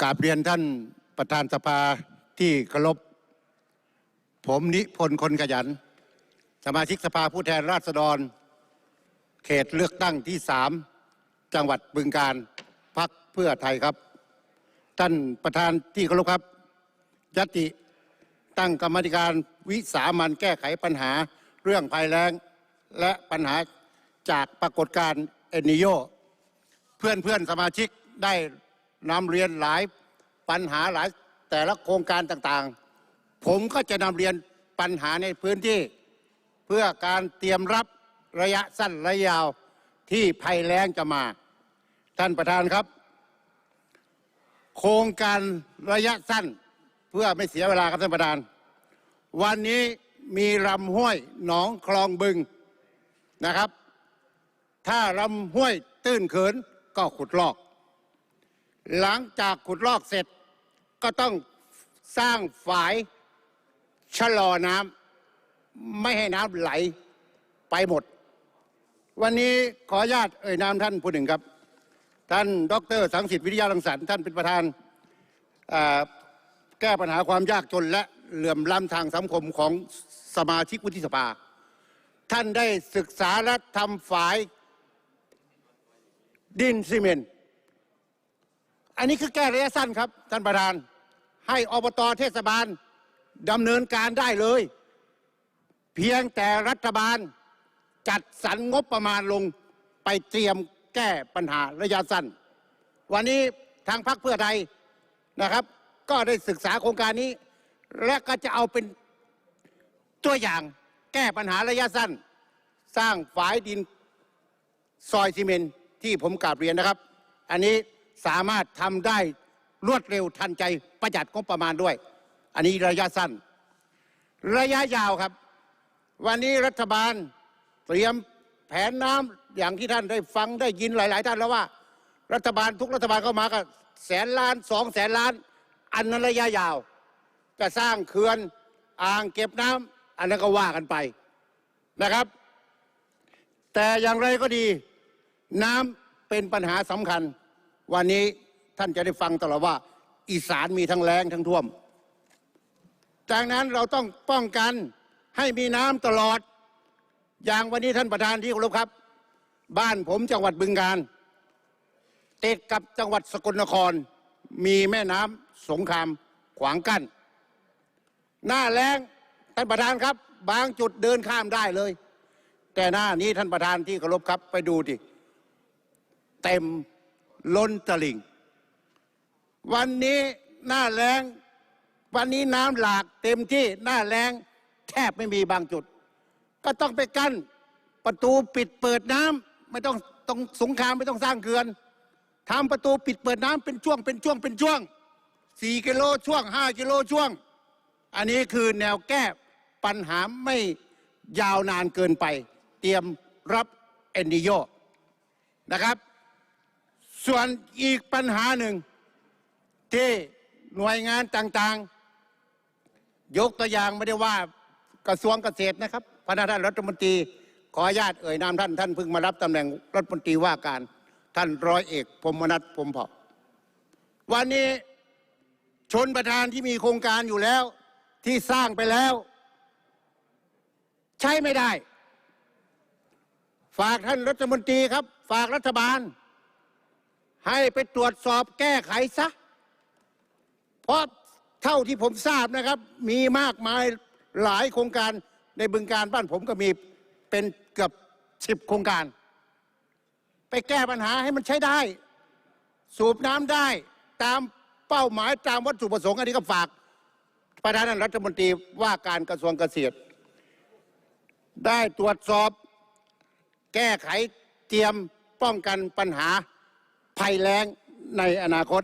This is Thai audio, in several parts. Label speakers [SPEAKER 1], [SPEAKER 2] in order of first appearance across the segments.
[SPEAKER 1] กราบเรียนท่านประธานสภาที่เคารพผมนิพนธ์คนขยัน สมาชิกสภาผู้แทนราษฎร เขตเลือกตั้งที่สามจังหวัดบึงการพักเพื่อไทยครับ ท่านประธานที่เคารพครับยติตั้งกรรมธิการวิสามันแก้ไขปัญหาเรื่องภัยแล้ง และปัญหาจากปรากฏการณ์เอนิโย เพื่อนเพื่อนสมาชิกได้ นำเรียนหลายปัญหาหลายแต่ละโครงการต่างๆ ผมก็จะนำเรียนปัญหาในพื้นที่ เพื่อการเตรียมรับระยะสั้นระยะยาวที่ภัยแล้งจะมา ท่านประธานครับ โครงการระยะสั้นเพื่อไม่เสียเวลาครับท่านประธาน วันนี้มีลำห้วยหนองคลองบึงนะครับ ถ้าลำห้วยตื้นเขินก็ขุดลอก หลังจากขุดลอกเสร็จก็ต้องสร้างฝายชะลอน้ำไม่ให้น้ำไหลไปหมด วันนี้ขออนุญาตเอ่ยนามท่านผู้หนึ่งครับ ท่านดรสังสิทธิ์วิทยาลังสรรค์ท่านเป็นประธานแก้ปัญหาความยากจนและเหลื่อมล้ำทางสังคมของสมาชิกวุฒิสภา ท่านได้ศึกษาและทำฝายดินซีเมนต์ อันนี้คือแก้ระยะสั้นครับ ท่านประธาน ให้อบตเทศบาลดำเนินการได้เลย เพียงแต่รัฐบาลจัดสรรงบประมาณลงไปเตรียมแก้ปัญหาระยะสั้น วันนี้ทางพรรคเพื่อไทยนะครับ ก็ได้ศึกษาโครงการนี้ และก็จะเอาเป็นตัวอย่างแก้ปัญหาระยะสั้น สร้างฝายดินซอยซีเมนที่ผมกราบเรียนนะครับ อันนี้ สามารถทำได้รวดเร็วทันใจประหยัดงบประมาณด้วย อันนี้ระยะสั้น ระยะยาวครับ วันนี้รัฐบาลเตรียมแผนน้ำอย่างที่ท่านได้ฟังได้ยินหลาย ๆ ท่านแล้วว่า รัฐบาลทุกรัฐบาลเข้ามาก็แสนล้านสองแสนล้าน อันนั้นระยะยาว จะสร้างเขื่อนอ่างเก็บน้ำอันนั้นก็ว่ากันไปนะครับ แต่อย่างไรก็ดี น้ำเป็นปัญหาสำคัญ วันนี้ท่านจะได้ฟังตลอดว่า อีสานมีทั้งแรงทั้งท่วม จากนั้นเราต้องป้องกันให้มีน้ำตลอด อย่างวันนี้ท่านประธานที่เคารพครับ บ้านผมจังหวัดบึงกาฬติดกับจังหวัดสกลนคร มีแม่น้ำสงครามขวางกั้นหน้าแรงท่านประธานครับ บางจุดเดินข้ามได้เลย แต่หน้านี้ท่านประธานที่เคารพครับ ไปดูดิเต็ม ล้นตลิ่ง วันนี้หน้าแรงวันนี้น้ำหลากเต็มที่หน้าแรงแทบไม่มีบางจุด ก็ต้องไปกั้นประตูปิดเปิดน้ำไม่ต้องต้องสงครามไม่ต้องสร้างเขื่อนทำประตูปิดเปิดน้ำเป็นช่วงเป็นช่วงเป็นช่วงสี่กิโลช่วงห้ากิโลช่วง อันนี้คือแนวแก้ปัญหาไม่ยาวนานเกินไป เตรียมรับเอนดิโยนะครับ ส่วนอีกปัญหาหนึ่ง ที่หน่วยงานต่างๆ ยกตัวอย่างไม่ได้ว่ากระทรวงเกษตรนะครับพระท่านรัฐมนตรีขออนุญาตเอ่ยนามท่านท่านเพิ่งมารับตำแหน่งรัฐมนตรีว่าการท่านร้อยเอกพมนัฐพมเผ่าวันนี้ชนประธานที่มีโครงการอยู่แล้วที่สร้างไปแล้ว ใช้ไม่ได้ ฝากท่านรัฐมนตรีครับ ฝากรัฐบาล ให้ไปตรวจสอบแก้ไขซะ เพราะเท่าที่ผมทราบนะครับ มีมากมายหลายโครงการในบึงการบ้านผมก็มีเป็นเกือบสิบโครงการ ไปแก้ปัญหาให้มันใช้ได้ สูบน้ำได้ตามเป้าหมายตามวัตถุประสงค์อันนี้ก็ฝากประธานรัฐมนตรีว่าการกระทรวงเกษตร ได้ตรวจสอบแก้ไขเตรียมป้องกันปัญหา ภัยแล้งในอนาคต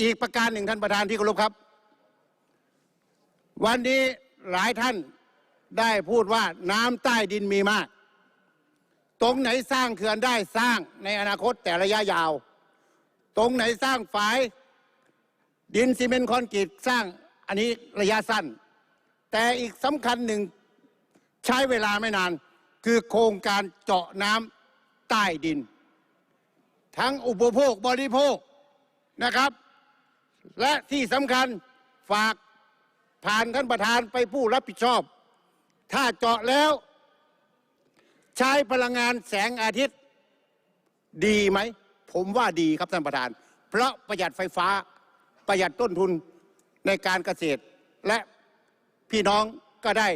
[SPEAKER 1] อีกประการหนึ่งท่านประธานที่เคารพครับ วันนี้หลายท่านได้พูดว่าน้ำใต้ดินมีมาก ตรงไหนสร้างเขื่อนได้สร้างในอนาคตแต่ระยะยาว ตรงไหนสร้างฝาย ดินซีเมนต์คอนกรีตสร้างอันนี้ระยะสั้น แต่อีกสำคัญหนึ่งใช้เวลาไม่นาน คือโครงการเจาะน้ำใต้ดิน อุปโภคบริโภคนะครับ และที่สำคัญฝากผ่านท่านประธานไปผู้รับผิดชอบ ถ้าเจาะแล้ว ใช้พลังงานแสงอาทิตย์ ดีไหม ผมว่าดีครับท่านประธาน เพราะประหยัดไฟฟ้าประหยัดต้นทุนในการเกษตร และพี่น้องก็ได้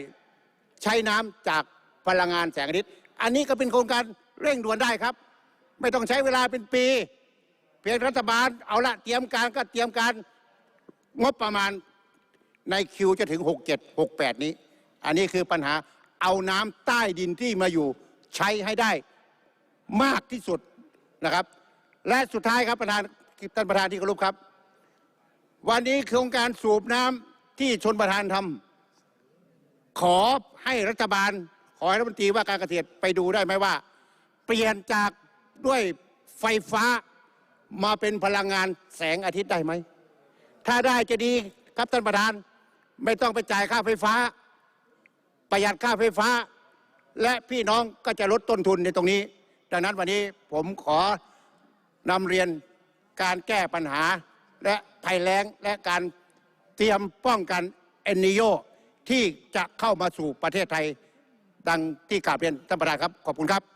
[SPEAKER 1] ใช้น้ำจากพลังงานแสงอาทิตย์ อันนี้ก็เป็นโครงการเร่งด่วนได้ครับ ไม่ต้องใช้เวลาเป็นปี เพียงรัฐบาลเอาละเตรียมการก็เตรียมการงบประมาณในคิวจะถึง 67 68 นี้ อันนี้คือปัญหาเอาน้ำใต้ดินที่มาอยู่ใช้ให้ได้มากที่สุดนะครับ และสุดท้ายครับประธานท่านประธานที่เคารพครับ วันนี้โครงการสูบน้ำที่ชนประธานทำขอให้รัฐบาล ขอให้รัฐมนตรีว่าการเกษตรไปดูได้ไหมว่า เปลี่ยนจาก ด้วยไฟฟ้ามาเป็นพลังงานแสงอาทิตย์ได้ไหม ถ้าได้จะดีครับท่านประธาน ไม่ต้องไปจ่ายค่าไฟฟ้า ประหยัดค่าไฟฟ้า และพี่น้องก็จะลดต้นทุนในตรงนี้ ดังนั้นวันนี้ผมขอนำเรียนการแก้ปัญหา และภัยแล้งและการเตรียมป้องกันเอนิโยที่จะเข้ามาสู่ประเทศไทย ดังที่กราบเรียนท่านประธานครับ ขอบคุณครับ